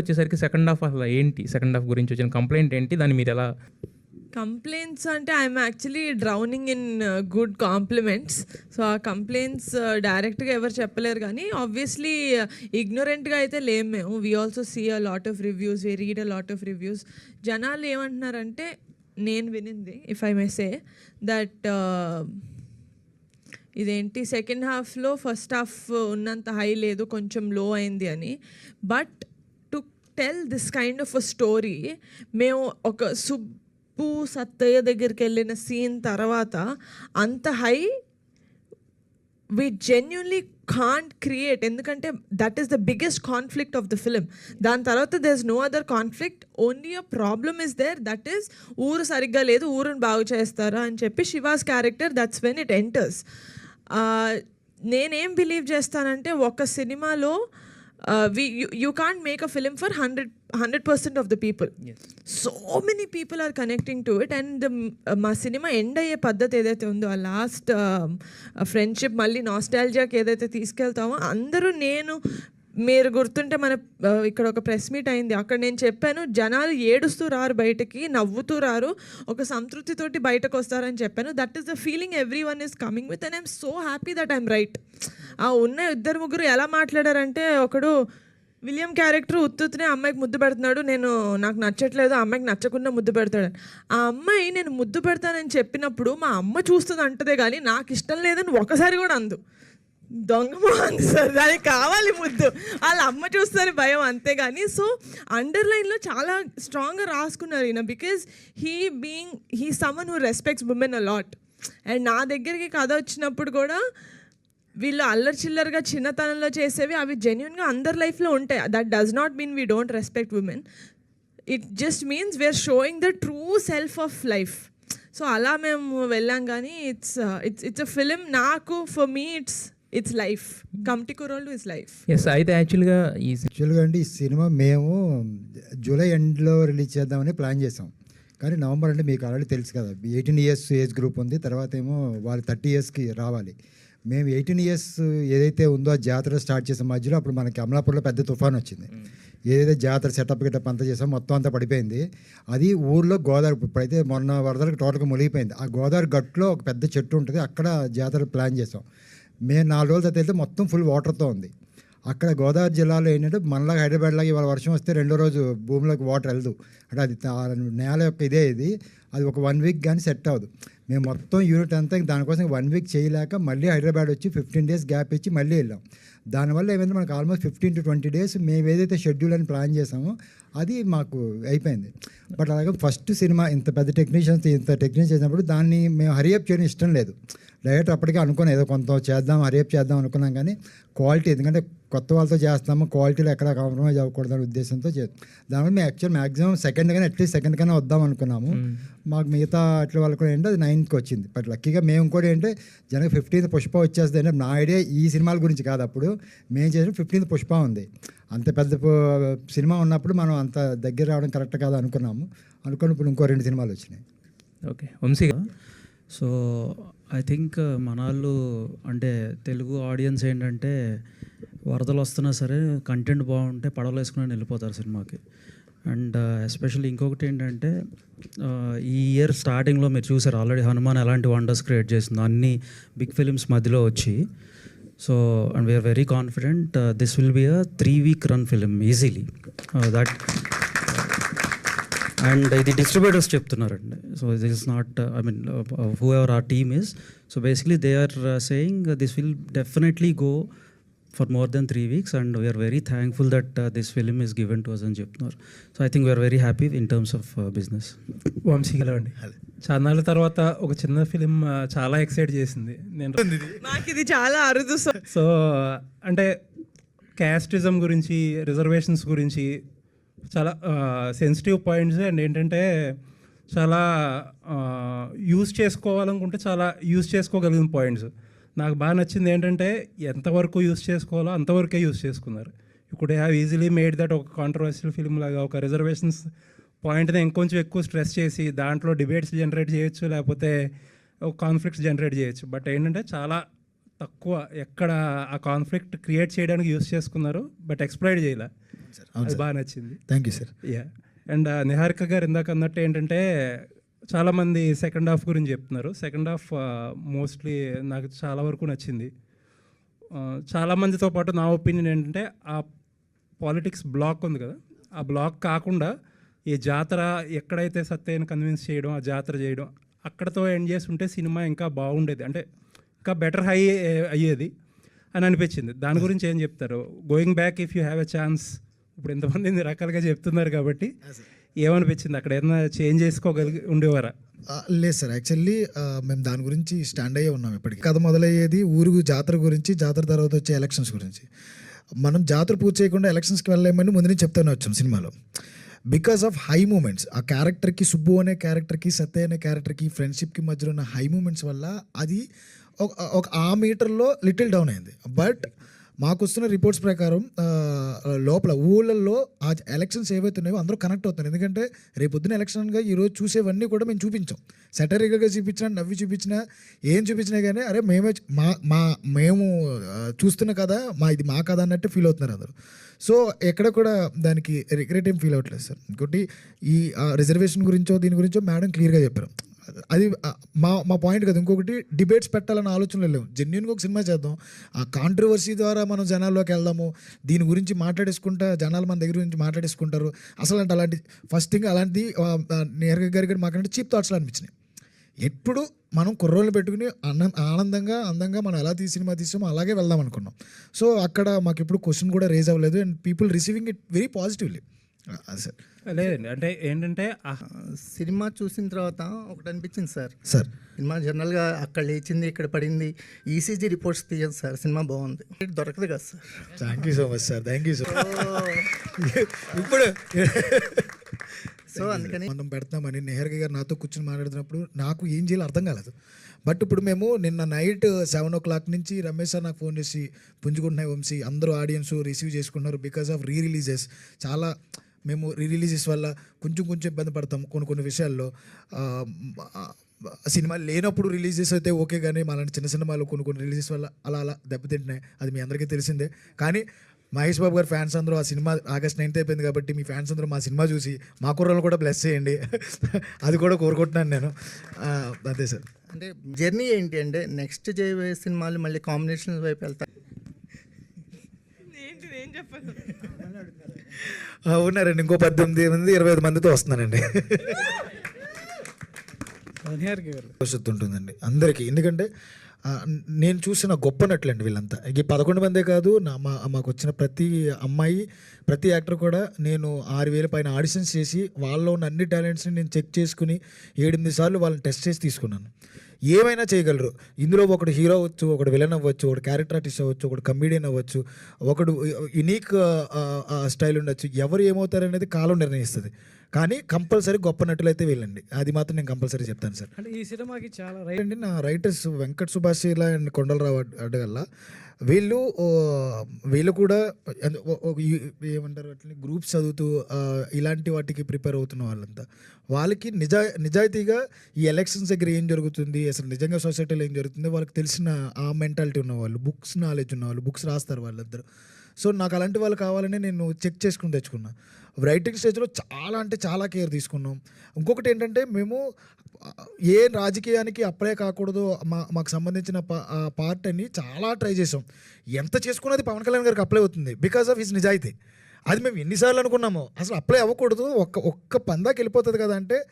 వచ్చేసరికి second half అసలు ఏంటి? సెకండ్ హాఫ్ గురించి వచ్చిన కంప్లైంట్ ఏంటి? దాన్ని మీరు ఎలా? కంప్లైంట్స్ అంటే I'm actually drowning in good compliments so ఆ కంప్లైంట్స్ డైరెక్ట్గా uh, ఎవరు చెప్పలేరు కానీ ఆబ్వియస్లీ ఇగ్నోరెంట్గా uh, అయితే లేము మేము. We also see a lot of reviews we read a lot of reviews జనాలు ఏమంటున్నారంటే నేను వినింది if I may say that ఇదేంటి? సెకండ్ హాఫ్లో ఫస్ట్ హాఫ్ ఉన్నంత హై లేదు కొంచెం లో అయింది అని. But tell this kind of a story మేము ఒక సుబ్బు సత్తయ్య దగ్గరికి వెళ్ళిన సీన్ తర్వాత అంత high we genuinely can't create ఎందుకంటే that is the biggest conflict of the film దాని తర్వాత there is no other conflict only a problem is there that is ఊరు సరిగ్గా లేదు ఊరుని బాగు చేస్తారా అని చెప్పి Shiva's character that's when it enters నేనేం బిలీవ్ చేస్తానంటే ఒక సినిమాలో we you can't make a film for hundred hundred percent of the people so many people are connecting to it and మా సినిమా ఎండ్ అయ్యే పద్ధతి ఏదైతే ఉందో ఆ లాస్ట్ ఫ్రెండ్షిప్ మళ్ళీ నాస్టాలజియాకి ఏదైతే తీసుకెళ్తామో అందరూ నేను మీరు గుర్తుంటే మన ఇక్కడ ఒక ప్రెస్ మీట్ అయింది. అక్కడ నేను చెప్పాను జనాలు ఏడుస్తూ రారు బయటకి నవ్వుతూ రారు ఒక సంతృప్తితోటి బయటకు వస్తారని చెప్పాను. That is the feeling everyone is coming with and I'm so happy that I'm right ఆ ఉన్న ఇద్దరు ముగ్గురు ఎలా మాట్లాడారంటే ఒకడు విలియం క్యారెక్టర్ ఉత్తునే అమ్మాయికి ముద్దు పెడుతున్నాడు నేను నాకు నచ్చట్లేదు ఆ అమ్మాయికి నచ్చకుండా ముద్దు పెడతాడు. ఆ అమ్మాయి నేను ముద్దు పెడతానని చెప్పినప్పుడు మా అమ్మ చూస్తుంది అంటదే కానీ నాకు ఇష్టం లేదని ఒకసారి కూడా అందు. దొంగ మొహంది సార్ దానికి కావాలి ముద్దు. వాళ్ళ అమ్మ చూస్తారు భయం అంతేగాని సో అండర్లైన్లో చాలా స్ట్రాంగ్గా రాసుకున్నారు ఈయన because he being he someone who respects women a lot. And నా దగ్గరికి కథ వచ్చినప్పుడు కూడా వీళ్ళు అల్లరి చిల్లరగా చిన్నతనంలో చేసేవి అవి జెన్యున్గా అందరి లైఫ్లో ఉంటాయి. That does not mean we don't respect women it just means we're showing the true self of life so అలా మేము వెళ్ళాం కానీ it's it's it's a film నాకు for me it's it's life committee Kurrollu is life yes అయితే యాక్చువల్గా ఈ యాక్చువల్గా అండి ఈ సినిమా మేము జూలై ఎండ్లో రిలీజ్ చేద్దామని ప్లాన్ చేసాం. కానీ నవంబర్ అంటే మీకు ఆల్రెడీ తెలుసు కదా ఎయిటీన్ ఇయర్స్ ఏజ్ గ్రూప్ ఉంది తర్వాత ఏమో వాళ్ళు థర్టీ ఇయర్స్కి రావాలి. మేము ఎయిటీన్ ఇయర్స్ ఏదైతే ఉందో ఆ జాతర స్టార్ట్ చేసిన మధ్యలో అప్పుడు మనకి అమలాపూర్లో పెద్ద తుఫాన్ వచ్చింది. ఏదైతే జాతర సెటప్ గిటప్ అంతా చేసాం మొత్తం అంతా పడిపోయింది. అది ఊర్లో గోదావరి ఇప్పుడైతే మొన్న వరదలకు టోటల్గా మునిగిపోయింది. ఆ గోదావరి గట్టులో ఒక పెద్ద చెట్టు ఉంటుంది. అక్కడ జాతర ప్లాన్ చేసాం. మేము నాలుగు రోజుల తర్వాత వెళ్తే మొత్తం ఫుల్ వాటర్తో ఉంది. అక్కడ గోదావరి జిల్లాలో ఏంటంటే మనలాగా హైదరాబాద్ లాగా ఇవాళ వర్షం వస్తే రెండో రోజు భూమిలోకి వాటర్ వెళ్ళదు. అంటే అది నేల యొక్క ఇదే ఇది. అది ఒక వన్ వీక్ కానీ సెట్ అవ్వదు. మేము మొత్తం యూనిట్ అంతా దానికోసం వన్ వీక్ చేయలేక మళ్ళీ హైదరాబాద్ వచ్చి ఫిఫ్టీన్ డేస్ గ్యాప్ ఇచ్చి మళ్ళీ వెళ్ళాం. దానివల్ల ఏమైంది? మనకు almost fifteen to twenty days మేము ఏదైతే షెడ్యూల్ అని ప్లాన్ చేసామో అది మాకు అయిపోయింది. బట్ అలాగే ఫస్ట్ సినిమా ఇంత పెద్ద టెక్నీషియన్స్ ఇంత టెక్నీషియన్ చేసినప్పుడు దాన్ని మేము హరియప్ చేయడం ఇష్టం లేదు. డైరెక్ట్ అప్పటికే అనుకున్నాం ఏదో కొంత చేద్దాం హరియప్ చేద్దాం అనుకున్నాం కానీ క్వాలిటీ ఎందుకంటే కొత్త వాళ్ళతో చేస్తాము క్వాలిటీలో ఎక్కడ కాంప్రమైజ్ అవ్వకూడదు అనే ఉద్దేశంతో చే దానివల్ల మేము యాక్చువల్ మ్యాక్సిమం సెకండ్ కానీ అట్లీస్ట్ సెకండ్ కన్నా వద్దాం అనుకున్నాము. మాకు మిగతా అట్ల వాళ్ళు కూడా ఏంటంటే అది నైన్త్కి వచ్చింది. బట్ లక్కీగా మేము కూడా ఏంటంటే జనకి ఫిఫ్టీన్త్ పుష్ప వచ్చేస్తుంది అంటే నా ఐడియా ఈ సినిమాల గురించి కాదు అప్పుడు. మేము చేసిన ఫిఫ్టీన్త్ పుష్ప ఉంది. అంత పెద్ద సినిమా ఉన్నప్పుడు మనం అంత దగ్గర రావడం కరెక్ట్ కాదు అనుకున్నాము. అనుకుని ఇప్పుడు ఇంకో రెండు సినిమాలు వచ్చినాయి. Okay. Vamsi. So I think మన వాళ్ళు అంటే తెలుగు ఆడియన్స్ ఏంటంటే వరదలు వస్తున్నా సరే కంటెంట్ బాగుంటే పడవలు వేసుకుని వెళ్ళిపోతారు సినిమాకి. అండ్ ఎస్పెషల్లీ ఇంకొకటి ఏంటంటే ఈ ఇయర్ స్టార్టింగ్లో మీరు చూసారు ఆల్రెడీ హనుమాన్ ఎలాంటి వండర్స్ క్రియేట్ చేసిందో. అన్ని బిగ్ ఫిలిమ్స్ మధ్యలో వచ్చి so and we're very confident this will be a three week run film easily that and ఇది డిస్ట్రిబ్యూటర్స్ చెప్తున్నారండి. So this is not I mean whoever our team is so basically they are saying this will definitely go for more than three weeks and we're very thankful that this film is given to us అని చెప్తున్నారు. So I think we're very happy in terms of business Vamsi గెలవండి చాన్నాళ్ళ తర్వాత ఒక చిన్న film చాలా excite చేసింది. నేను నాకు ఇది? చాలా అరుదు సో సో అంటే క్యాస్టిజం గురించి రిజర్వేషన్స్ గురించి చాలా సెన్సిటివ్ పాయింట్స్ అండ్ ఏంటంటే చాలా యూజ్ చేసుకోవాలనుకుంటే చాలా యూజ్ చేసుకోగలిగిన పాయింట్స్ నాకు బాగా నచ్చింది ఏంటంటే ఎంతవరకు యూజ్ చేసుకోవాలో అంతవరకే యూజ్ చేసుకున్నారు. ఇప్పుడు హ్యావ్ ఈజీలీ మేడ్ దట్ ఒక కాంట్రవర్షియల్ ఫిల్మ్ లాగా ఒక రిజర్వేషన్స్ పాయింట్ని ఇంకొంచెం ఎక్కువ స్ట్రెస్ చేసి దాంట్లో డిబేట్స్ జనరేట్ చేయొచ్చు లేకపోతే ఒక కాన్ఫ్లిక్ట్స్ జనరేట్ చేయొచ్చు. బట్ ఏంటంటే చాలా తక్కువ ఎక్కడ ఆ కాన్ఫ్లిక్ట్ క్రియేట్ చేయడానికి యూస్ చేసుకున్నారు బట్ ఎక్స్ప్లైడ్ చేయలే. అది బాగా నచ్చింది. Thank you sir ya and Niharika గారు ఇందాక అన్నట్టు ఏంటంటే చాలామంది సెకండ్ హాఫ్ గురించి చెప్తున్నారు. సెకండ్ హాఫ్ మోస్ట్లీ నాకు చాలా వరకు నచ్చింది. ఆ, చాలా మందితో పాటు నా ఒపీనియన్ ఏంటంటే ఆ పాలిటిక్స్ బ్లాక్ ఉంది కదా. ఆ బ్లాక్ కాకుండా ఈ జాతర ఎక్కడైతే సత్యని కన్విన్స్ చేయడం ఆ జాతర చేయడం అక్కడతో ఎండ్ చేసి ఉంటే సినిమా ఇంకా బాగుండేది. అంటే ఇంకా బెటర్ హై అయ్యేది అని అనిపించింది. దాని గురించి ఏం చెప్తారు? Going back if you have a chance ఇప్పుడు ఎంతమంది ఇన్ని రకాలుగా చెప్తున్నారు కాబట్టి ఏమనిపించింది? అక్కడ ఏదైనా చేంజ్ చేసుకోగలిగి ఉండేవారా? లేదు సార్. యాక్చువల్లీ మేము దాని గురించి స్టాండ్ అయ్యే ఉన్నాం ఇప్పటికి. కథ మొదలయ్యేది ఊరు జాతర గురించి జాతర తర్వాత వచ్చే ఎలక్షన్స్ గురించి. మనం జాతర పూర్తి చేయకుండా ఎలక్షన్స్కి వెళ్ళలేమని ముందు నుంచి చెప్తూనే వచ్చాం సినిమాలో. బికాస్ ఆఫ్ హై మూమెంట్స్ ఆ క్యారెక్టర్కి సుబ్బు అనే క్యారెక్టర్కి సత్య అనే క్యారెక్టర్కి ఫ్రెండ్షిప్కి మధ్యలో ఉన్న హై మూమెంట్స్ వల్ల అది ఒక ఒక ఆ మీటర్లో లిటిల్ డౌన్ అయింది. బట్ మాకు వస్తున్న రిపోర్ట్స్ ప్రకారం లోపల ఊళ్ళల్లో ఆ ఎలక్షన్స్ ఏవైతే ఉన్నాయో అందరూ కనెక్ట్ అవుతున్నారు. ఎందుకంటే రేపు పొద్దున ఎలక్షన్గా ఈరోజు చూసేవన్నీ కూడా మేము చూపించాం. సెటరికల్గా చూపించినా నవ్వి చూపించినా ఏం చూపించినా కానీ అరే మేమే మా మా మేము చూస్తున్న కదా మా ఇది మా కథ అన్నట్టు ఫీల్ అవుతున్నారు అందరూ. సో ఎక్కడ కూడా దానికి రిగ్రెట్ ఏం ఫీల్ అవ్వట్లేదు సార్. ఇంకోటి ఈ రిజర్వేషన్ గురించో దీని గురించో మేడం క్లియర్గా చెప్పారు. అది మా మా పాయింట్ కదా. ఇంకొకటి డిబేట్స్ పెట్టాలన్న ఆలోచనలు లేవు. జెన్యున్గా ఒక సినిమా చేద్దాం. ఆ కాంట్రవర్సీ ద్వారా మనం జనాల్లోకి వెళ్దాము. దీని గురించి మాట్లాడేసుకుంటా జనాలు మన దగ్గర గురించి మాట్లాడేసుకుంటారు. అసలు అంటే అలాంటి ఫస్ట్ థింగ్ అలాంటిది నేరుగా గారి మాకంటే చీప్ థాట్స్లో అనిపించినాయి. ఎప్పుడు మనం కుర్రోళ్ళు పెట్టుకుని అన్న ఆనందంగా అందంగా మనం ఎలా తీసి సినిమా తీసామో అలాగే వెళ్దాం అనుకున్నాం. సో అక్కడ మాకు ఎప్పుడు క్వశ్చన్ కూడా రేజ్ అవ్వలేదు and people receiving it very positively. అది సార్. లేదండి అంటే ఏంటంటే సినిమా చూసిన తర్వాత ఒకటి అనిపించింది సార్. సార్. సినిమా జనరల్గా అక్కడ లేచింది ఇక్కడ పడింది ఈసీజీ రిపోర్ట్స్ తీయదు సార్ సినిమా బాగుంది. దొరకదు కదా sir. Thank you so much sir thank you so ఇప్పుడు సో అందుకని మనం పెడతామని నెహర్గా గారు నాతో కూర్చొని మాట్లాడుతున్నప్పుడు నాకు ఏం చేయాలో అర్థం కాలేదు. బట్ ఇప్పుడు మేము నిన్న నైట్ సెవెన్ ఓ క్లాక్ నుంచి రమేష్ సార్ నాకు ఫోన్ చేసి పుంజుకుంటున్నాయి వంశీ అందరూ ఆడియన్స్ రిసీవ్ చేసుకున్నారు బికాస్ ఆఫ్ రీ రిలీజెస్ చాలా మేము రీ రిలీజెస్ వల్ల కొంచెం కొంచెం ఇబ్బంది పడతాం కొన్ని కొన్ని విషయాల్లో. సినిమా లేనప్పుడు రిలీజెస్ అయితే ఓకే కానీ మాలాంటి చిన్న సినిమాలు కొన్ని కొన్ని రిలీజెస్ వల్ల అలా అలా దెబ్బతింటున్నాయి. అది మీ అందరికీ తెలిసిందే. కానీ మహేష్ బాబు గారు ఫ్యాన్స్ అందరూ ఆ సినిమా ఆగస్ట్ నైన్త్ అయిపోయింది కాబట్టి మీ ఫ్యాన్స్ అందరూ మా సినిమా చూసి మా కుర్రలు కూడా బ్లెస్ చేయండి. అది కూడా కోరుకుంటున్నాను నేను. అదే సార్. అంటే జర్నీ ఏంటి అంటే నెక్స్ట్ చేయబోయే సినిమాలు మళ్ళీ కాంబినేషన్ వైపు ఆ, ఉన్నారండి. ఇంకో పద్దెనిమిది మంది ఇరవై ఐదు మందితో వస్తున్నానండి. భవిష్యత్తు ఉంటుందండి. అందరికీ. ఎందుకంటే నేను చూసిన గొప్ప నటులండి వీళ్ళంతా. ఈ పదకొండు మందే కాదు నా మా మాకు వచ్చిన ప్రతి అమ్మాయి ప్రతి యాక్టర్ కూడా నేను ఆరు వేల పైన ఆడిషన్స్ చేసి వాళ్ళలో ఉన్న అన్ని టాలెంట్స్ని నేను చెక్ చేసుకుని ఏడెనిమిది సార్లు వాళ్ళని టెస్ట్ చేసి తీసుకున్నాను. ఏమైనా చేయగలరు. ఇందులో ఒకడు హీరో అవ్వచ్చు ఒకడు విలన్ అవ్వచ్చు ఒకడు క్యారెక్టర్ ఆర్టిస్ట్ అవ్వచ్చు ఒకడు కమీడియన్ అవ్వచ్చు ఒకడు యునీక్ స్టైల్ ఉండొచ్చు. ఎవరు ఏమవుతారనేది కాలం నిర్ణయిస్తుంది. కానీ కంపల్సరీ గొప్ప నటులైతే వెళ్ళండి. అది మాత్రం నేను కంపల్సరీ చెప్తాను సార్. అంటే ఈ సినిమాకి చాలా రైట్ అండి నా రైటర్స్ వెంకట్ సుభాషిలా అండ్ కొండలరావు అడ్- అడ్డగల్ల వీళ్ళు వీళ్ళు కూడా ఏమంటారు వాటిని గ్రూప్స్ చదువుతూ ఇలాంటి వాటికి ప్రిపేర్ అవుతున్న వాళ్ళంతా. వాళ్ళకి నిజా నిజాయితీగా ఈ ఎలక్షన్స్ దగ్గర ఏం జరుగుతుంది అసలు నిజంగా సొసైటీలో ఏం జరుగుతుంది వాళ్ళకి తెలిసిన ఆ మెంటాలిటీ ఉన్న వాళ్ళు బుక్స్ నాలెడ్జ్ ఉన్న వాళ్ళు బుక్స్ రాస్తారు వాళ్ళందరూ. సో నాకు అలాంటి వాళ్ళు కావాలని నేను చెక్ చేసుకుని తెచ్చుకున్నా. రైటింగ్ స్టేజ్లో చాలా అంటే చాలా కేర్ తీసుకున్నాం. ఇంకొకటి ఏంటంటే మేము ఏ రాజకీయానికి అప్లై కాకూడదు మా మాకు సంబంధించిన పా- ఆ పార్ట్ అని చాలా ట్రై చేసాం. ఎంత చేసుకున్నది పవన్ కళ్యాణ్ గారికి అప్లై అవుతుంది బికాస్ ఆఫ్ హిస్ నిజాయితీ. అది మేము ఎన్నిసార్లు అనుకున్నాము. అసలు అప్లై అవ్వకూడదు. ఒక్క ఒక్క పందాకి వెళ్ళిపోతుంది కదా అంటే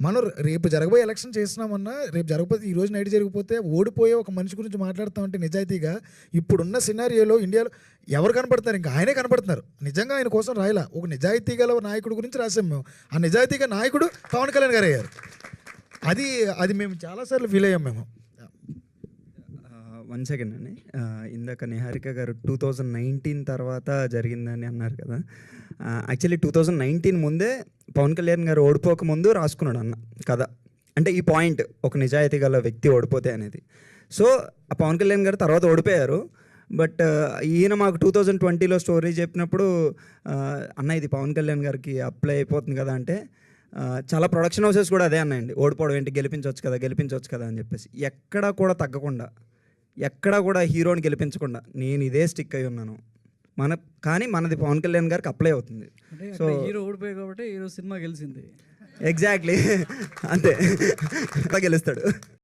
మనం రేపు జరగబోయే ఎలక్షన్ చేసినామన్నా రేపు జరగకపోతే ఈ రోజు నైట్ జరిగిపోతే ఓడిపోయే ఒక మనిషి గురించి మాట్లాడతామంటే నిజాయితీగా ఇప్పుడున్న సినారియోలో ఇండియాలో ఎవరు కనపడతారు? ఇంకా ఆయనే కనపడుతున్నారు. నిజంగా ఆయన కోసం రాయలా. ఒక నిజాయితీ గల నాయకుడు గురించి రాసాం మేము. ఆ నిజాయితీగా నాయకుడు పవన్ కళ్యాణ్ గారు అయ్యారు అది అది మేము చాలాసార్లు ఫీల్ అయ్యాం మేము. వన్ సెకండ్ అండి. ఇందాక నిహారిక గారు టూ థౌజండ్ నైన్టీన్ తర్వాత జరిగిందని అన్నారు కదా. యాక్చువల్లీ టూ థౌజండ్ నైన్టీన్ ముందే పవన్ కళ్యాణ్ గారు ఓడిపోక ముందు రాసుకున్నాడు అన్న కథ. అంటే ఈ పాయింట్ ఒక నిజాయితీ గల వ్యక్తి ఓడిపోతే అనేది. సో ఆ పవన్ కళ్యాణ్ గారు తర్వాత ఓడిపోయారు. బట్ ఈయన మాకు టూ థౌజండ్ ట్వంటీలో స్టోరీ చెప్పినప్పుడు అన్న ఇది పవన్ కళ్యాణ్ గారికి అప్లై అయిపోతుంది కదా అంటే చాలా ప్రొడక్షన్ హౌసెస్ కూడా అదే అన్నాయండి. ఓడిపోవడం ఏంటి? గెలిపించవచ్చు కదా గెలిపించవచ్చు కదా అని చెప్పేసి. ఎక్కడా కూడా తగ్గకుండా ఎక్కడా కూడా హీరోని గెలిపించకుండా నేను ఇదే స్టిక్ అయి ఉన్నాను. మన కానీ మనది పవన్ కళ్యాణ్ గారికి అప్లై అవుతుంది. సో హీరో ఓడిపోయి కాబట్టి హీరో సినిమా గెలిచింది. ఎగ్జాక్ట్లీ అంతే. గెలుస్తాడు.